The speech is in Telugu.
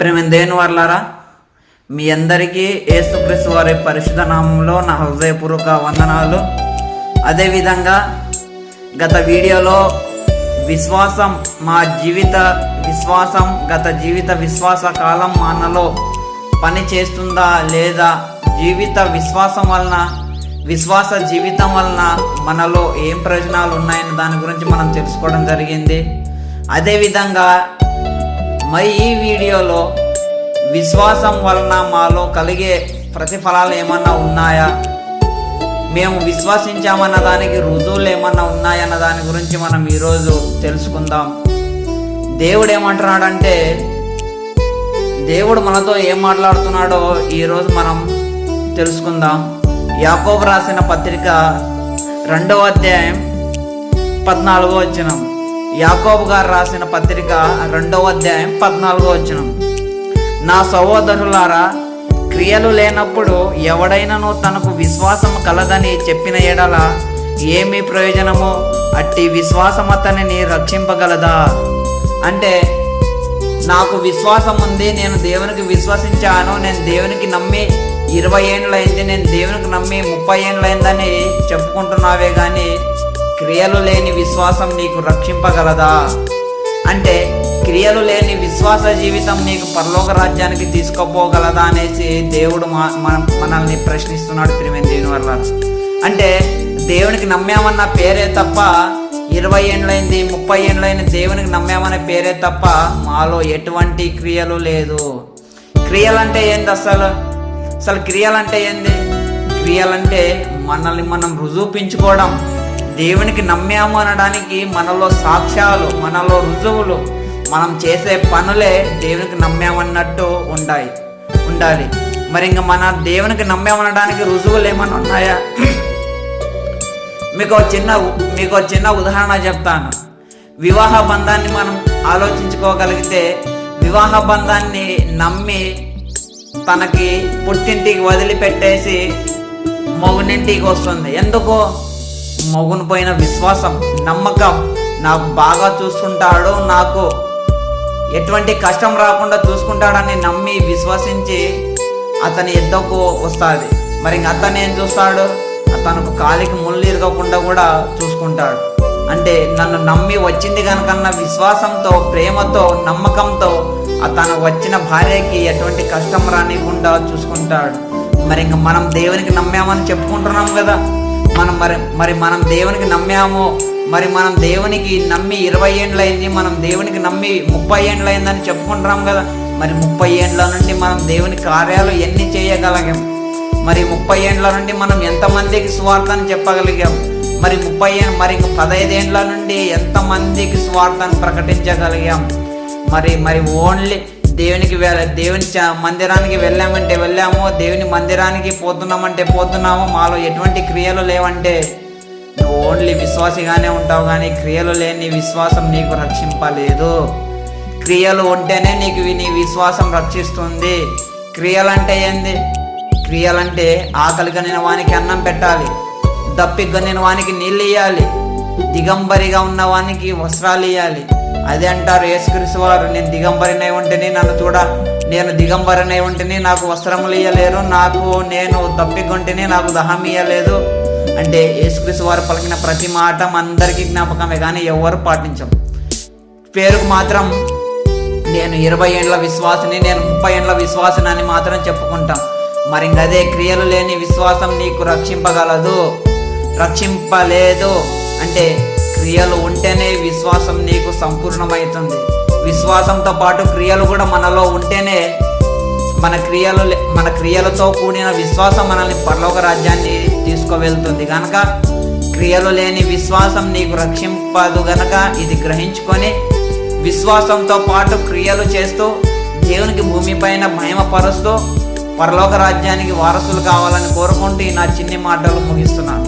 ప్రేమ దేని వర్లారా? మీ అందరికీ ఏసుక్రీస్తు వారి పరిశుద్ధ నామంలో నా హృదయపూర్వక వందనాలు. అదేవిధంగా గత వీడియోలో విశ్వాసం మా జీవిత విశ్వాసం గత జీవిత విశ్వాస కాలం మనలో పని చేస్తుందా లేదా? జీవిత విశ్వాసం వలన విశ్వాస జీవితం వలన మనలో ఏం ప్రయోజనాలు ఉన్నాయని దాని గురించి మనం తెలుసుకోవడం జరిగింది. అదేవిధంగా మరి ఈ వీడియోలో విశ్వాసం వలన మాలో కలిగే ప్రతిఫలాలు ఏమన్నా ఉన్నాయా? మేము విశ్వసించామన్న దానికి రుజువులు ఏమన్నా ఉన్నాయన్న దాని గురించి మనం ఈరోజు తెలుసుకుందాం. దేవుడు ఏమంటున్నాడంటే దేవుడు మనతో ఏం మాట్లాడుతున్నాడో ఈరోజు మనం తెలుసుకుందాం. యాకోబు రాసిన పత్రిక రెండవ అధ్యాయం పద్నాలుగో వచ్చినాం యాకోబు గారు రాసిన పత్రిక రెండవ అధ్యాయం పద్నాలుగో వచ్చిన నా సహోదరులారా క్రియలు లేనప్పుడు ఎవడైనను తనకు విశ్వాసం కలదని చెప్పిన ఎడల ఏమి ప్రయోజనము? అట్టి విశ్వాసం అతనిని రక్షింపగలదా? అంటే నాకు విశ్వాసం ఉంది నేను దేవునికి విశ్వసించాను నేను దేవునికి నమ్మి ఇరవై ఏండ్లైంది నేను దేవునికి నమ్మి ముప్పై ఏండ్లైందని చెప్పుకుంటున్నావే కానీ క్రియలు లేని విశ్వాసం నీకు రక్షింపగలదా? అంటే క్రియలు లేని విశ్వాస జీవితం నీకు పరలోక రాజ్యానికి తీసుకుపోగలదా అనేసి దేవుడు మా మన- మనల్ని ప్రశ్నిస్తున్నాడు ప్రిమే దీని వల్ల అంటే దేవునికి నమ్మామన్న పేరే తప్ప ఇరవై ఏండ్లైంది ముప్పై ఏండ్లైంది దేవునికి నమ్మామనే పేరే తప్ప మాలో ఎటువంటి క్రియలు లేదు. క్రియలంటే ఏంది అసలు? అసలు క్రియలంటే ఏంది? క్రియలంటే మనల్ని మనం రుజువుపించుకోవడం దేవునికి నమ్మాము అనడానికి మనలో సాక్ష్యాలు మనలో రుజువులు మనం చేసే పనులే దేవునికి నమ్మామన్నట్టు ఉంటాయి ఉండాలి. మరి ఇంకా మన దేవునికి నమ్మామనడానికి రుజువులు ఏమన్నా ఉన్నాయా? మీకు ఒక చిన్న మీకు చిన్న ఉదాహరణ చెప్తాను. వివాహ బంధాన్ని మనం ఆలోచించుకోగలిగితే వివాహ బంధాన్ని నమ్మి తనకి పుట్టింటికి వదిలిపెట్టేసి మగునింటికి వస్తుంది. ఎందుకు? మగును పోయిన విశ్వాసం నమ్మకం నాకు బాగా చూసుకుంటాడు నాకు ఎటువంటి కష్టం రాకుండా చూసుకుంటాడని నమ్మి విశ్వసించి అతని ఎద్దకు వస్తుంది. మరి అతను ఏం చూస్తాడు? తనకు కాలికి ముళ్ళు ఇరగకుండా కూడా చూసుకుంటాడు. అంటే నన్ను నమ్మి వచ్చింది కనుకన్న విశ్వాసంతో ప్రేమతో నమ్మకంతో తను వచ్చిన భార్యకి ఎటువంటి కష్టం రానివ్వకుండా చూసుకుంటాడు. మరి ఇంక మనం దేవునికి నమ్మామని చెప్పుకుంటున్నాం కదా. మనం మరి మరి మనం దేవునికి నమ్మాము మరి మనం దేవునికి నమ్మి ఇరవై ఏండ్లైంది మనం దేవునికి నమ్మి ముప్పై ఏండ్లైందని చెప్పుకుంటున్నాం కదా మరి ముప్పై ఏండ్ల నుండి మనం దేవుని కార్యాలు ఎన్ని చేయగలిగాం? మరి ముప్పై ఏండ్ల నుండి మనం ఎంతమందికి స్వార్థాన్ని చెప్పగలిగాం? మరి ముప్పై ఏ మరి ఇంక పదహైదేండ్ల నుండి ఎంతమందికి స్వార్థాన్ని ప్రకటించగలిగాం? మరి మరి ఓన్లీ దేవునికి వెళ్ళ దేవుని మందిరానికి వెళ్ళామంటే వెళ్ళాము. దేవుని మందిరానికి పోతున్నామంటే పోతున్నాము. మాలో ఎటువంటి క్రియలు లేవంటే నువ్వు ఓన్లీ విశ్వాసిగానే ఉంటావు కానీ క్రియలు లేని విశ్వాసం నీకు రక్షింపలేదు. క్రియలు ఉంటేనే నీకు నీ విశ్వాసం రక్షిస్తుంది. క్రియలంటే ఏంది? క్రియలంటే ఆకలి కనిన వానికి అన్నం పెట్టాలి. దప్పి గనిన వానికి నీళ్ళు ఇవ్వాలి దిగంబరిగా ఉన్న వానికి వస్త్రాలు ఇవ్వాలి అదే అంటారు యేసుక్రీస్తు వారు నేను దిగంబరినై ఉంటేనే నన్ను చూడ. నేను దిగంబరినై ఉంటేనే నాకు వస్త్రములు ఇయ్యలేరు. నాకు నేను దప్పికొంటేనే నాకు దహం ఇవ్వలేదు అంటే యేసుక్రీస్తు వారు పలికిన ప్రతి మాట అందరికీ జ్ఞాపకమే కానీ ఎవరు పాటించం పేరుకు మాత్రం నేను ఇరవై ఏండ్ల విశ్వాసని నేను ముప్పై ఏండ్ల విశ్వాసని అని మాత్రం చెప్పుకుంటాం. మరి అదే క్రియలు లేని విశ్వాసం నీకు రక్షింపగలదు. రక్షింపలేదు. అంటే క్రియలు ఉంటేనే విశ్వాసం సంపూర్ణమవుతుంది. విశ్వాసంతో పాటు క్రియలు కూడా మనలో ఉంటేనే మన క్రియలు లే- మన క్రియలతో కూడిన విశ్వాసం మనల్ని పరలోక రాజ్యాన్ని తీసుకువెళ్తుంది. కనుక క్రియలు లేని విశ్వాసం నీకు రక్షింపదు గనక ఇది గ్రహించుకొని విశ్వాసంతో పాటు క్రియలు చేస్తూ దేవునికి భూమిపైన మహిమపరుస్తూ పరలోక రాజ్యానికి వారసులు కావాలని కోరుకుంటూ నా చిన్ని మాటలు ముగిస్తున్నాను